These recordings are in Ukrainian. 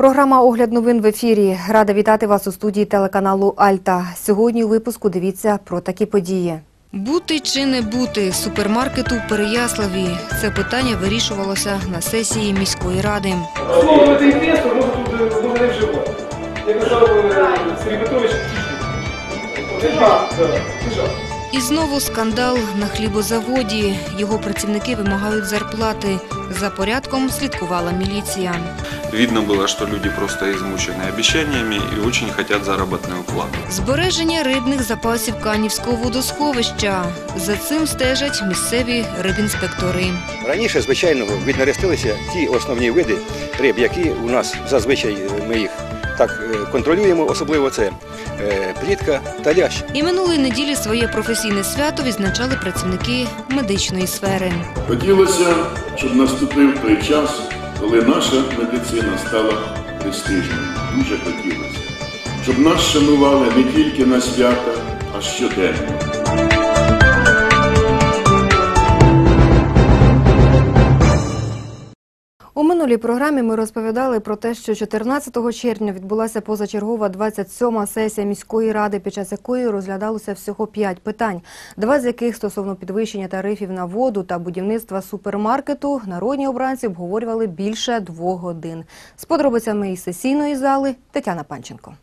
Програма Огляд новин в ефірі. Рада вітати вас у студії телеканалу Альта. Сьогодні у випуску дивіться про такі події. Бути чи не бути супермаркету в Переяславі? Це питання вирішувалося на сесії міської ради. Слово тут можно не вживати. Я казав е, Сергій Петрович. І знову скандал на хлібозаводі. Його працівники вимагають зарплати. За порядком слідкувала міліція. Видно было, что люди просто измучены обещаниями и очень хотят заработную плату. Збереження рибних запасів Канівського водосховища. За цим стежать місцеві рибінспектори. Раніше, звичайно, віднерестилися ті основні види риб, які у нас зазвичай е, ми їх так е, контролюємо, особливо це е, плітка та лящ. І минулої неділі своє професійне свято відзначали працівники медичної сфери. Хотілося, щоб наступив той час, коли наша медицина стала престижною. Дуже хотілося. Щоб нас шанували не тільки на свята, а щоденно. Минулій програмі ми розповідали про те, що 14 червня відбулася позачергова 27-ма сесія міської ради, під час якої розглядалося всього 5 питань, два з яких стосовно підвищення тарифів на воду та будівництва супермаркету народні обранці обговорювали більше двох годин. З подробицями із сесійної зали Тетяна Панченко.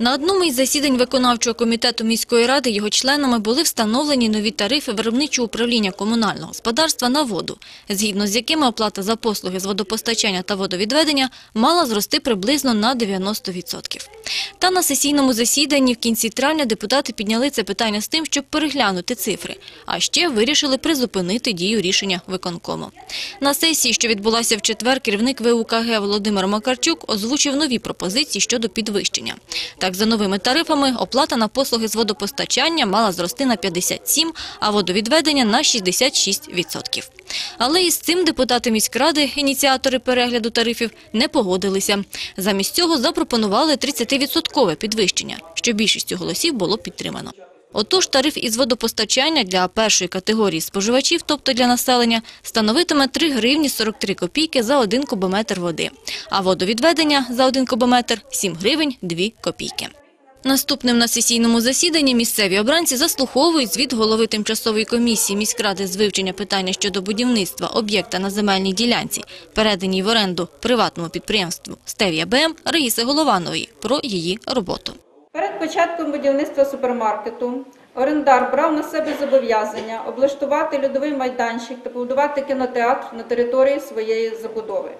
На одному із засідань виконавчого комітету міської ради його членами були встановлені нові тарифи виробничого управління комунального господарства на воду, згідно з якими оплата за послуги з водопостачання та водовідведення мала зрости приблизно на 90%. Та на сесійному засіданні в кінці травня депутати підняли це питання з тим, щоб переглянути цифри, а ще вирішили призупинити дію рішення виконкому. На сесії, що відбулася в четвер, керівник ВУКГ Володимир Макарчук озвучив нові пропозиції щодо підвищення. Так, за новими тарифами оплата на послуги з водопостачання мала зрости на 57, а водовідведення на 66%. Але із цим депутати міськради, ініціатори перегляду тарифів, не погодилися. Замість цього запропонували 30-відсоткове підвищення, що більшістю голосів було підтримано. Отож, тариф із водопостачання для першої категорії споживачів, тобто для населення, становитиме 3 гривні 43 копійки за 1 кубометр води, а водовідведення за 1 кубометр – 7 гривень 2 копійки. Наступним на сесійному засіданні місцеві обранці заслуховують звіт голови тимчасової комісії міськради з вивчення питання щодо будівництва об'єкта на земельній ділянці, переданій в оренду приватному підприємству «Стевія БМ» Раїси Голованової про її роботу. Перед початком будівництва супермаркету орендар брав на себе зобов'язання облаштувати льодовий майданчик та побудувати кінотеатр на території своєї забудови.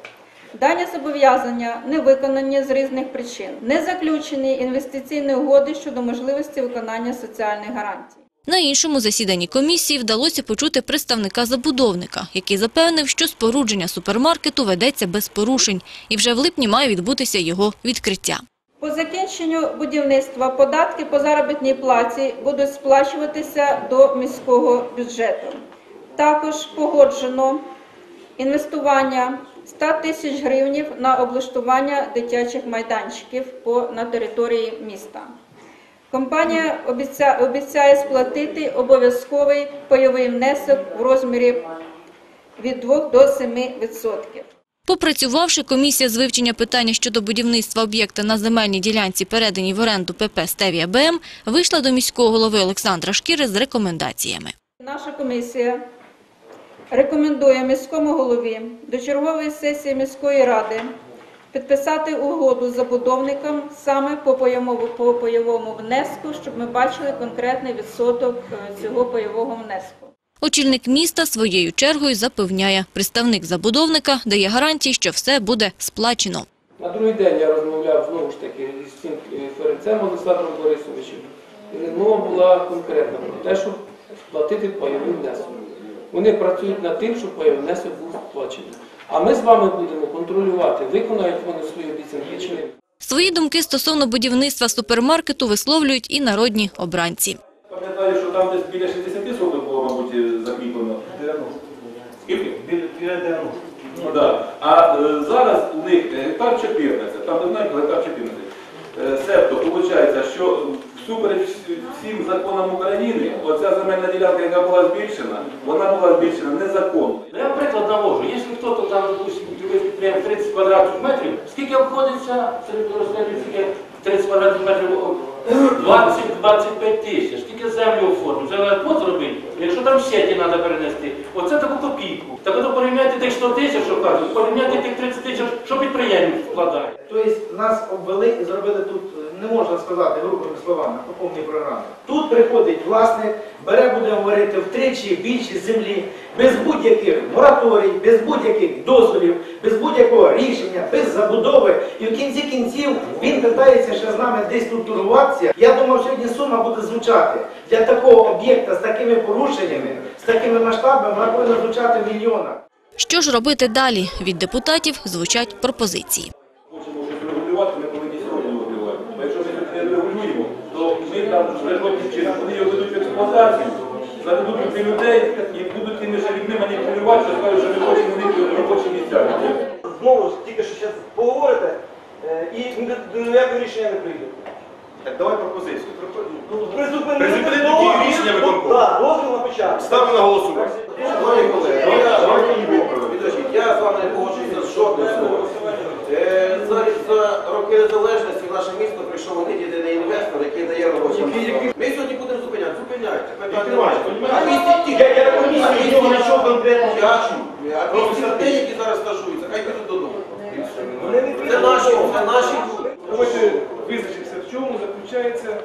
Дані зобов'язання не виконані з різних причин, не заключені інвестиційні угоди щодо можливості виконання соціальних гарантій. На іншому засіданні комісії вдалося почути представника забудовника, який запевнив, що спорудження супермаркету ведеться без порушень і вже в липні має відбутися його відкриття. По закінченню будівництва податки по заробітній платі будуть сплачуватися до міського бюджету. Також погоджено інвестування 100 тисяч гривнів на облаштування дитячих майданчиків на території міста. Компанія обіця, обіцяє сплатити обов'язковий пайовий внесок в розмірі від 2 до 7%. Попрацювавши, комісія з вивчення питання щодо будівництва об'єкта на земельній ділянці, переданій в оренду ПП «Стевія БМ», вийшла до міського голови Олександра Шкіри з рекомендаціями. Наша комісія рекомендує міському голові до чергової сесії міської ради підписати угоду з забудовником саме по пайовому, по пайовому внеску, щоб ми бачили конкретний відсоток е, цього пайового внеску. Очільник міста своєю чергою запевняє, представник забудовника дає гарантії, що все буде сплачено. На другий день я розмовляв знову ж таки з цим е, ференцем Олександром Борисовичем. І розмова була конкретна про те, щоб сплатити пайовий внесок. Вони працюють над тим, щоб пайовий внесок був сплачений. А ми з вами будемо контролювати, виконають вони свої обіцянки чи ні. Свої думки стосовно будівництва супермаркету висловлюють і народні обранці. Пам'ятаю, що там десь біля 60 соток було, мабуть, закріплено. 90. Скільки? Біля 90. Ну, да. А е, зараз у них гектар 14, там знаєте, гектар 14. Е, Себто, виходить, що всупереч всім законам України, оця земельна ділянка, яка була збільшена, вона була збільшена незаконно. Ну, Я приклад навожу. Якщо хто-то там, допустим, будує 30 квадратних метрів, скільки обходить знаходиться серед розкажіть, 30 квадратних метрів 20-25 тисяч. Тільки землю оформлю. Вже пот зробити. Якщо там сіті треба перенести, оце таку копійку. Так ото порівняйте тих 100 тисяч, що кажуть, порівняйте тих 30 тисяч, що підприємець вкладає. Тобто нас обвели і зробили тут, не можна сказати грубими словами, по повній програмі. Тут приходить власник, бере, буде говорити, втричі більше землі, без будь-яких мораторій, без будь-яких дозволів, без будь-якого рішення, без забудови. І в кінці кінців він питається ще з нами десь тут торгуватися. Я думав, сьогодні сума буде звучати для такого об'єкта з такими порушеннями, з такими масштабами, вона повинна звучати в мільйонах. Що ж робити далі? Від депутатів звучать пропозиції. Хочемо щось регулювати, ми повинні сьогодні регулювати. Бо якщо ми це не регулюємо, то ми там природним чином, вони його ведуть в експлуатацію, заведуть туди людей і будуть тими ж людьми маніпулювати, що скажуть, що ми хочемо в них робочі місця. Знову ж тільки що зараз поговорите, е, і до ніякого рішення не прийде. Так давай пропозицію. Призупинити Призупинити дію рішення виконкому. Так, дозвіл на початок. Ставимо на голосування. Шановні колеги, я з вами не погоджуюся з жодним словом. Роки незалежності в наше місто прийшов один єдиний інвестор, який дає робочі. Ми сьогодні будемо зупиняти. Зупиняйте. Питань немає. А 200 Я, я комісію а з 200 нього знайшов конкретно. А 200 людей, які зараз стажуються, хай підуть додому. Це наші, це наші люди. Давайте визначимося, в чому заключається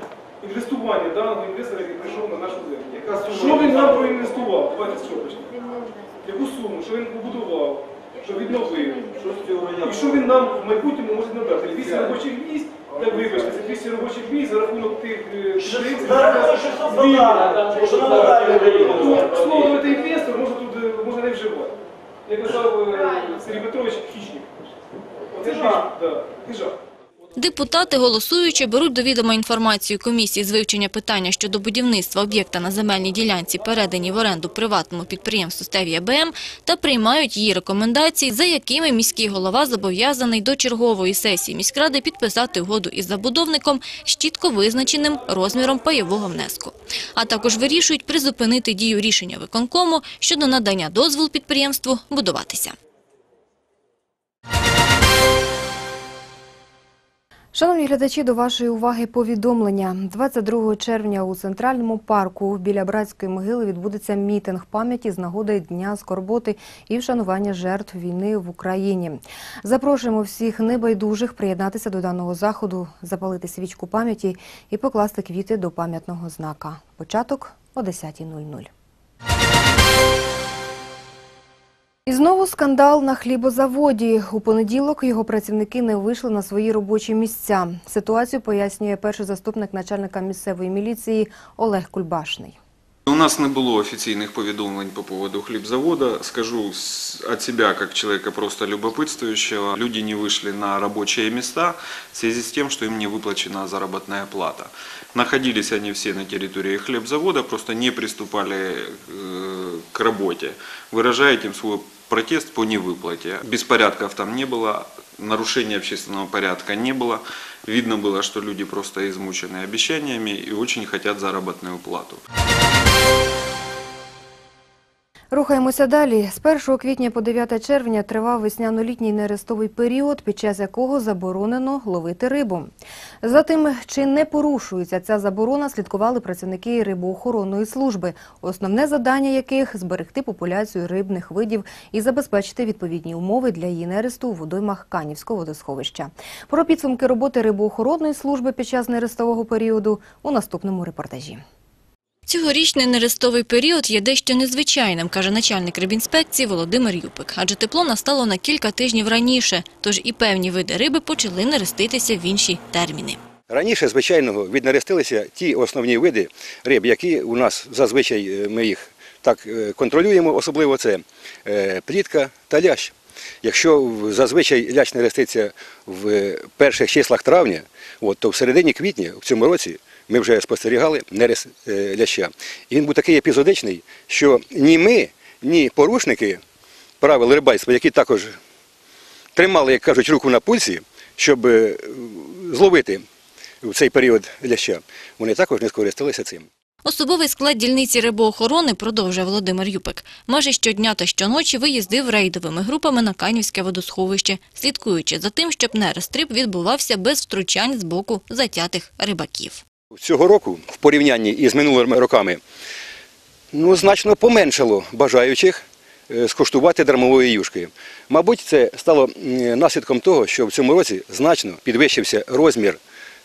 інвестування даного інвестора, який прийшов на нашу землю. Що він нам проінвестував? Давайте з чого почнемо. Яку суму, що він побудував, що відновив, і що він нам в майбутньому може надати? Вісім робочих місць, так вибачте, це 200 робочих місць за рахунок тих е, надали. Ну, Слово давайте інвестор може тут е, не вживати. Як казав е, Сергій Петрович, Хічник. Оце жах, да, хижак. Депутати, голосуючи, беруть до відома інформацію комісії з вивчення питання щодо будівництва об'єкта на земельній ділянці, передані в оренду приватному підприємству «Стевія БМ» та приймають її рекомендації, за якими міський голова зобов'язаний до чергової сесії міськради підписати угоду із забудовником з чітко визначеним розміром пайового внеску. А також вирішують призупинити дію рішення виконкому щодо надання дозволу підприємству будуватися. Шановні глядачі, до вашої уваги повідомлення. 22 червня у Центральному парку біля братської могили відбудеться мітинг пам'яті з нагоди Дня скорботи і вшанування жертв війни в Україні. Запрошуємо всіх небайдужих приєднатися до даного заходу, запалити свічку пам'яті і покласти квіти до пам'ятного знака. Початок о 10.00. І знову скандал на хлібозаводі. У понеділок його працівники не вийшли на свої робочі місця. Ситуацію пояснює перший заступник начальника місцевої міліції Олег Кульбашний. У нас не було офіційних повідомлень по поводу хлібзавода. Скажу с- от себя, как человека просто любопытствующего, люди не вышли на рабочие места в связи с тем, что им не выплачена заработная плата. Находились они все на территории хлебзавода, просто не приступали э, к работе, выражая этим свой протест по невыплате. Беспорядков там не было, нарушения общественного порядка не было. Видно было, что люди просто измучены обещаниями и очень хотят заработную плату. Рухаємося далі. З 1 квітня по 9 червня тривав весняно-літній нерестовий період, під час якого заборонено ловити рибу. За тим, чи не порушується ця заборона, слідкували працівники рибоохоронної служби, основне завдання яких – зберегти популяцію рибних видів і забезпечити відповідні умови для її нересту у водоймах Канівського водосховища. Про підсумки роботи рибоохоронної служби під час нерестового періоду у наступному репортажі. Цьогорічний нерестовий період є дещо незвичайним, каже начальник рибінспекції Володимир Юпик. Адже тепло настало на кілька тижнів раніше, тож і певні види риби почали нереститися в інші терміни. Раніше, звичайно, віднерестилися ті основні види риб, які у нас зазвичай е, ми їх так е, контролюємо, особливо це е, плітка та лящ. Якщо зазвичай лящ нереститься в перших числах травня, от, то в середині квітня в цьому році ми вже спостерігали нерест е, ляща. І він був такий епізодичний, що ні ми, ні порушники правил рибальства, які також тримали, як кажуть, руку на пульсі, щоб е, зловити в цей період ляща, вони також не скористалися цим. Особовий склад дільниці рибоохорони, продовжує Володимир Юпик, майже щодня та щоночі виїздив рейдовими групами на Канівське водосховище, слідкуючи за тим, щоб нерестриб відбувався без втручань з боку затятих рибаків. Цього року, в порівнянні із минулими роками, ну, значно поменшало бажаючих е, скуштувати дармової юшки. Мабуть, це стало наслідком того, що в цьому році значно підвищився розмір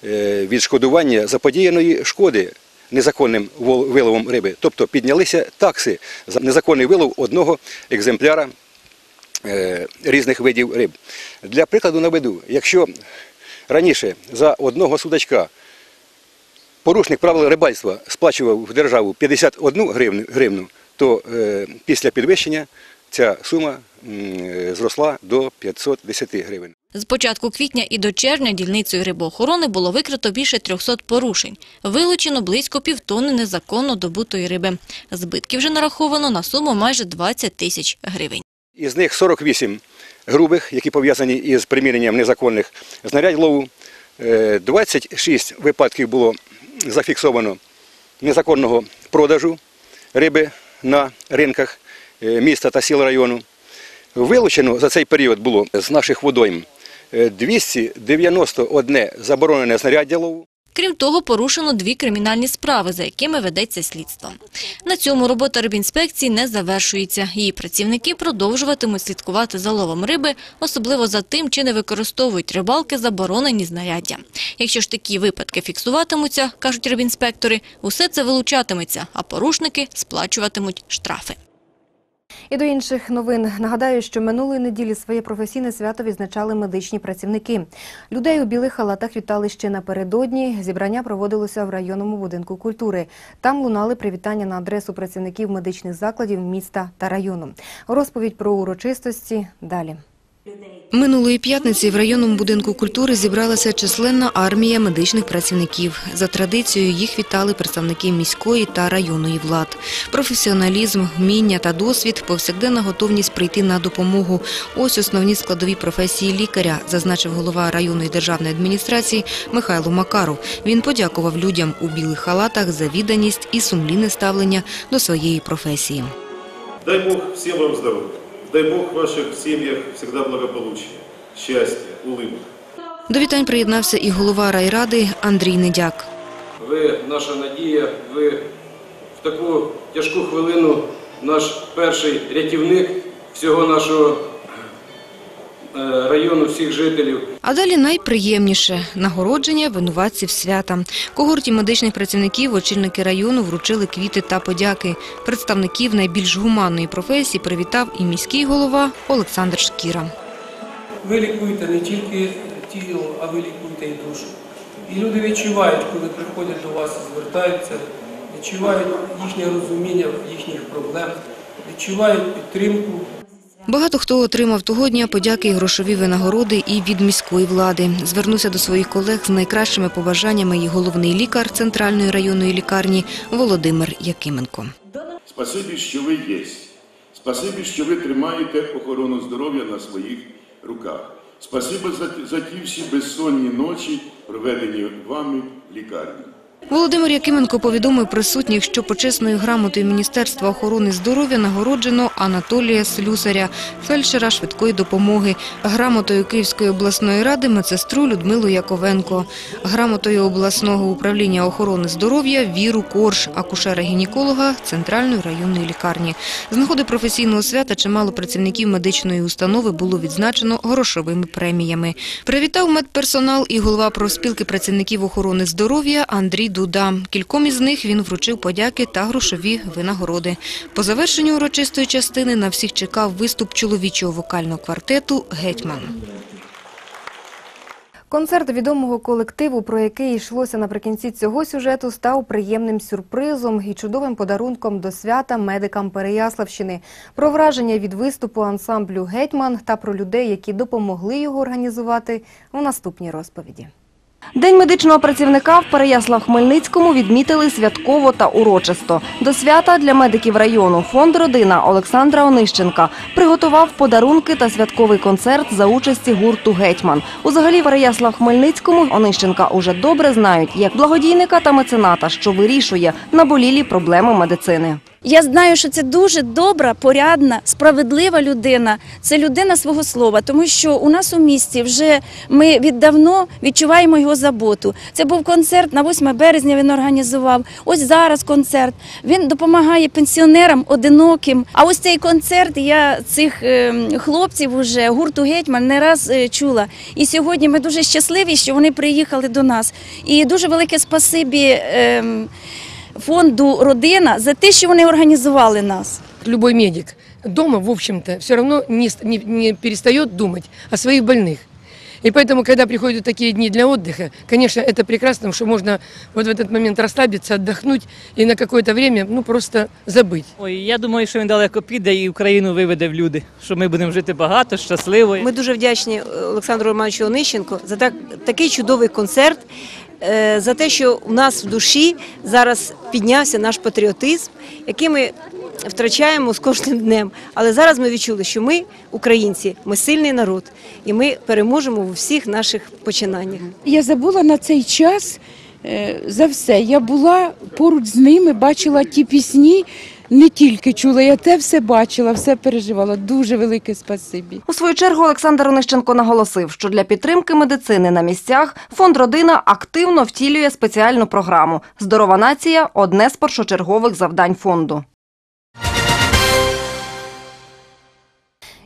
е, відшкодування заподіяної шкоди незаконним виловом риби. Тобто піднялися такси за незаконний вилов одного екземпляра е, різних видів риб. Для прикладу наведу, якщо раніше за одного судачка порушник правил рибальства сплачував в державу 51 гривну, гривну то е, після підвищення ця сума е, зросла до 510 гривень. З початку квітня і до червня дільницею рибоохорони було викрито більше 300 порушень. Вилучено близько півтонни незаконно добутої риби. Збитків вже нараховано на суму майже 20 тисяч гривень. Із них 48 грубих, які пов'язані із приміренням незаконних знарядь лову. Е, 26 випадків було зафіксовано незаконного продажу риби на ринках е, міста та сіл району. Вилучено за цей період було з наших водойм е, 291 заборонене знаряддя лову. Крім того, порушено дві кримінальні справи, за якими ведеться слідство. На цьому робота рибінспекції не завершується. Її працівники продовжуватимуть слідкувати за ловом риби, особливо за тим, чи не використовують рибалки заборонені знаряддя. Якщо ж такі випадки фіксуватимуться, кажуть рибінспектори, усе це вилучатиметься, а порушники сплачуватимуть штрафи. І до інших новин нагадаю, що минулої неділі своє професійне свято відзначали медичні працівники. Людей у білих халатах вітали ще напередодні. Зібрання проводилося в районному будинку культури. Там лунали привітання на адресу працівників медичних закладів міста та району. Розповідь про урочистості далі. Минулої п'ятниці в районному будинку культури зібралася численна армія медичних працівників. За традицією їх вітали представники міської та районної влад. Професіоналізм, вміння та досвід, повсякденна готовність прийти на допомогу. Ось основні складові професії лікаря, зазначив голова районної державної адміністрації Михайло Макаров. Він подякував людям у білих халатах за відданість і сумлінне ставлення до своєї професії. Дай Бог всем вам здоровья. Дай Бог в ваших сім'ях всегда благополучия, щастя, улыбок. До вітань приєднався і голова райради Андрій Недяк. Ви наша надія, ви в таку тяжку хвилину наш перший рятівник всього нашого е, району, всіх жителів. А далі найприємніше – нагородження винуватців свята. Когорті медичних працівників очільники району вручили квіти та подяки. Представників найбільш гуманної професії привітав і міський голова Олександр Шкіра. Ви лікуєте не тільки тіло, а ви лікуєте і душу. І люди відчувають, коли приходять до вас і звертаються, відчувають їхнє розуміння їхніх проблем, відчувають підтримку. Багато хто отримав того дня подяки і грошові винагороди і від міської влади. Звернувся до своїх колег з найкращими побажаннями і головний лікар Центральної районної лікарні Володимир Якименко. Спасибі, що ви є. Спасибі, що ви тримаєте охорону здоров'я на своїх руках. Спасибо за, за ті всі безсонні ночі, проведені вами в лікарні. Володимир Якименко повідомив присутніх, що почесною грамотою Міністерства охорони здоров'я нагороджено Анатолія Слюсаря, фельдшера швидкої допомоги, грамотою Київської обласної ради медсестру Людмилу Яковенко, грамотою обласного управління охорони здоров'я Віру Корж, акушера-гінеколога Центральної районної лікарні. З нагоди професійного свята чимало працівників медичної установи було відзначено грошовими преміями. Привітав медперсонал і голова профспілки працівників охорони здоров'я Андрій Дуда. Кільком із них він вручив подяки та грошові винагороди. По завершенню урочистої частини на всіх чекав виступ чоловічого вокального квартету «Гетьман». Концерт відомого колективу, про який йшлося наприкінці цього сюжету, став приємним сюрпризом і чудовим подарунком до свята медикам Переяславщини. Про враження від виступу ансамблю «Гетьман» та про людей, які допомогли його організувати, у наступній розповіді. День медичного працівника в Переяслав-Хмельницькому відмітили святково та урочисто. До свята для медиків району фонд «Родина» Олександра Онищенка приготував подарунки та святковий концерт за участі гурту «Гетьман». Узагалі в Переяслав-Хмельницькому Онищенка уже добре знають як благодійника та мецената, що вирішує наболілі проблеми медицини. Я знаю, що це дуже добра, порядна, справедлива людина. Це людина свого слова, тому що у нас у місті вже ми віддавно відчуваємо його заботу. Це був концерт на 8 березня. Він організував. Ось зараз концерт. Він допомагає пенсіонерам одиноким. А ось цей концерт я цих е, хлопців уже гурту гетьман не раз е, чула. І сьогодні ми дуже щасливі, що вони приїхали до нас. І дуже велике спасибі ем, фонду Родина за те, що вони організували нас. Любой медик дома, в общем-то, все равно не, ст- не, не перестает думать о своих больных. И поэтому, когда приходят такие дни для отдыха, конечно, это прекрасно, что можно вот в этот момент расслабиться, отдохнуть и на какое-то время, ну, просто забыть. Ой, я думаю, що він далеко піде і Україну виведе в люди, що ми будемо жити багато, щасливо. Ми дуже вдячні Олександру Романовичу Онищенко за так, такий чудовий концерт, е, за те, що у нас в душі зараз піднявся наш патріотизм, який ми втрачаємо з кожним днем. Але зараз ми відчули, що ми, українці, ми сильний народ, і ми переможемо у всіх наших починаннях. Я забула на цей час е, за все. Я була поруч з ними, бачила ті пісні, не тільки чула, я те все бачила, все переживала. Дуже велике спасибі. У свою чергу Олександр Онищенко наголосив, що для підтримки медицини на місцях фонд «Родина» активно втілює спеціальну програму «Здорова нація» – одне з першочергових завдань фонду.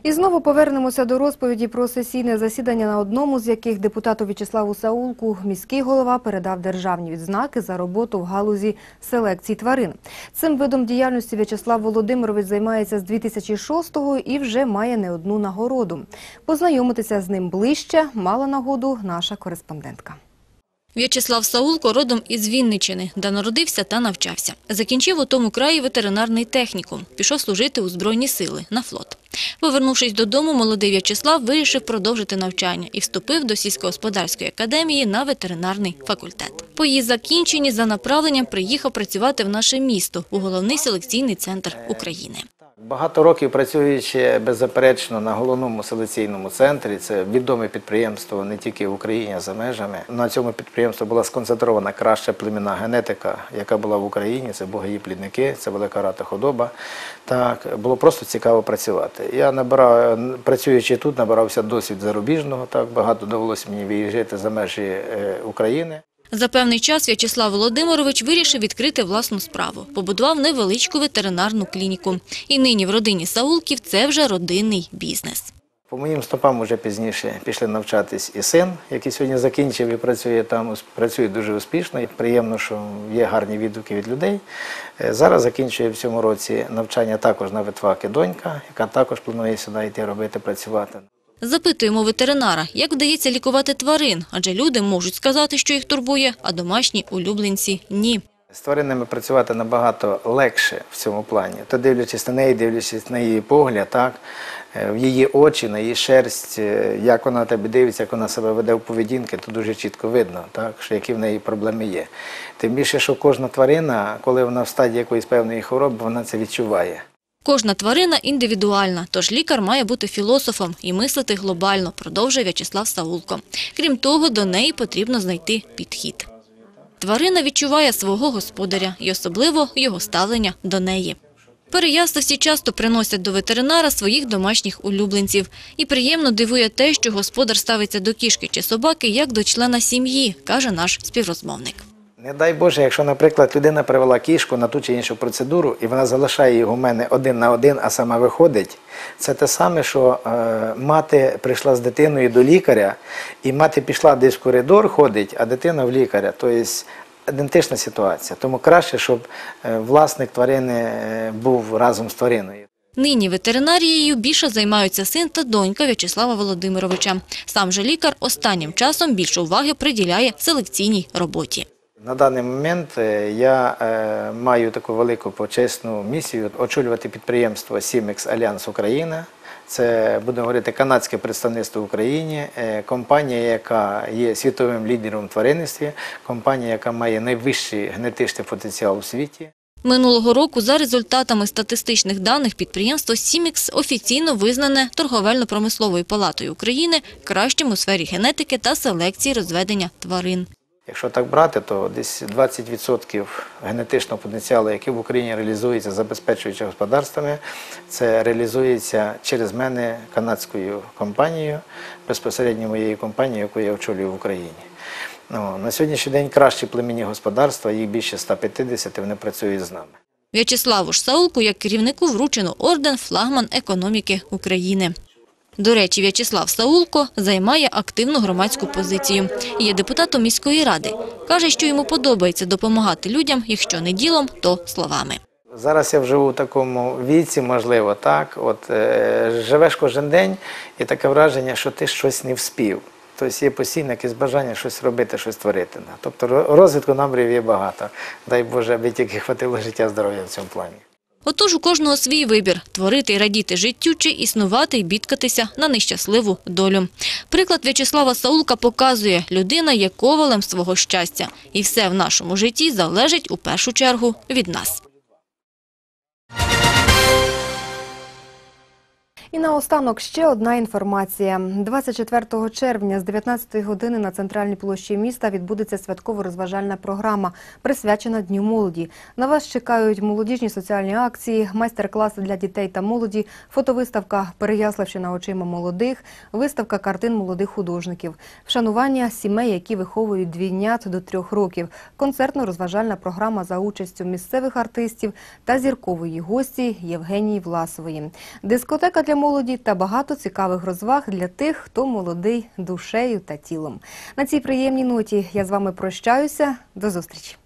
І знову повернемося до розповіді про сесійне засідання, на одному з яких депутату В'ячеславу Саулку міський голова передав державні відзнаки за роботу в галузі селекції тварин. Цим видом діяльності В'ячеслав Володимирович займається з 2006-го і вже має не одну нагороду. Познайомитися з ним ближче мала нагоду наша кореспондентка. В'ячеслав Саулко родом із Вінничини, де народився та навчався. Закінчив у тому краї ветеринарний технікум. Пішов служити у Збройні сили на флот. Повернувшись додому, молодий В'ячеслав вирішив продовжити навчання і вступив до сільськогосподарської академії на ветеринарний факультет. По її закінченні за направленням приїхав працювати в наше місто у головний селекційний центр України. Багато років працюючи беззаперечно на головному селекційному центрі, це відоме підприємство не тільки в Україні, а за межами. На цьому підприємстві була сконцентрована краща племінна генетика, яка була в Україні. Це богаї плідники, це велика рата худоба. Так було просто цікаво працювати. Я набирав, працюючи тут, набирався досвід зарубіжного. Так багато довелося мені виїжджати за межі е, України. За певний час В'ячеслав Володимирович вирішив відкрити власну справу. Побудував невеличку ветеринарну клініку. І нині в родині Саулків це вже родинний бізнес. По моїм стопам вже пізніше пішли навчатись і син, який сьогодні закінчив і працює там, працює дуже успішно. І приємно, що є гарні відгуки від людей. Е, Зараз закінчує в цьому році навчання також на ветваки донька, яка також планує сюди йти робити, працювати. Запитуємо ветеринара, як вдається лікувати тварин, адже люди можуть сказати, що їх турбує, а домашні улюбленці – ні. З тваринами працювати набагато легше в цьому плані. То дивлячись на неї, дивлячись на її погляд, так, е, в її очі, на її шерсть, е, як вона тебе дивиться, як вона себе веде в поведінки, то дуже чітко видно, так, що які в неї проблеми є. Тим більше, що кожна тварина, коли вона в стадії якоїсь певної хвороби, вона це відчуває. Кожна тварина індивідуальна, тож лікар має бути філософом і мислити глобально, продовжує В'ячеслав Саулко. Крім того, до неї потрібно знайти підхід. Тварина відчуває свого господаря і особливо його ставлення до неї. Переяславці часто приносять до ветеринара своїх домашніх улюбленців. І приємно дивує те, що господар ставиться до кішки чи собаки як до члена сім'ї, каже наш співрозмовник. Не дай Боже, якщо, наприклад, людина привела кішку на ту чи іншу процедуру, і вона залишає його в мене один на один, а сама виходить, це те саме, що е, мати прийшла з дитиною до лікаря, і мати пішла десь в коридор, ходить, а дитина в лікаря. Тобто ідентична ситуація. Тому краще, щоб е, власник тварини е, був разом з твариною. Нині ветеринарією більше займаються син та донька В'ячеслава Володимировича. Сам же лікар останнім часом більше уваги приділяє селекційній роботі. На даний момент е, я е, маю таку велику почесну місію очолювати підприємство Сімекс Альянс Україна. Це будемо говорити канадське представництво в Україні, е, компанія, яка є світовим лідером в тваринництві, компанія, яка має найвищий генетичний потенціал у світі. Минулого року за результатами статистичних даних підприємство «Сімікс» офіційно визнане торговельно-промисловою палатою України кращим у сфері генетики та селекції розведення тварин. Якщо так брати, то десь 20% генетичного потенціалу, який в Україні реалізується забезпечуючи господарствами, це реалізується через мене канадською компанією, безпосередньо моєю компанією, яку я очолюю в Україні. Ну, на сьогоднішній день кращі племінні господарства, їх більше 150, вони працюють з нами. В'ячеславу ж Саулку як керівнику вручено орден «Флагман економіки України». До речі, В'ячеслав Саулко займає активну громадську позицію. Є депутатом міської ради. Каже, що йому подобається допомагати людям, якщо не ділом, то словами. Зараз я вже у такому віці, можливо, так. От е, живеш кожен день, і таке враження, що ти щось не вспів. Тобто є постійне якесь бажання щось робити, щось творити. Тобто ро- розвитку намірів є багато. Дай Боже, аби тільки хватило життя здоров'я в цьому плані. Отож у кожного свій вибір – творити і радіти життю чи існувати і бідкатися на нещасливу долю. Приклад В'ячеслава Саулка показує – людина є ковалем свого щастя. І все в нашому житті залежить у першу чергу від нас. І наостанок ще одна інформація. 24 червня з 19 години на центральній площі міста відбудеться святково-розважальна програма, присвячена Дню молоді. На вас чекають молодіжні соціальні акції, майстер-класи для дітей та молоді, фотовиставка «Переяславщина очима молодих», виставка картин молодих художників, вшанування сімей, які виховують двійнят до трьох років, концертно-розважальна програма за участю місцевих артистів та зіркової гості Євгенії Власової. Дискотека для молоді та багато цікавих розваг для тих, хто молодий душею та тілом. На цій приємній ноті я з вами прощаюся. До зустрічі.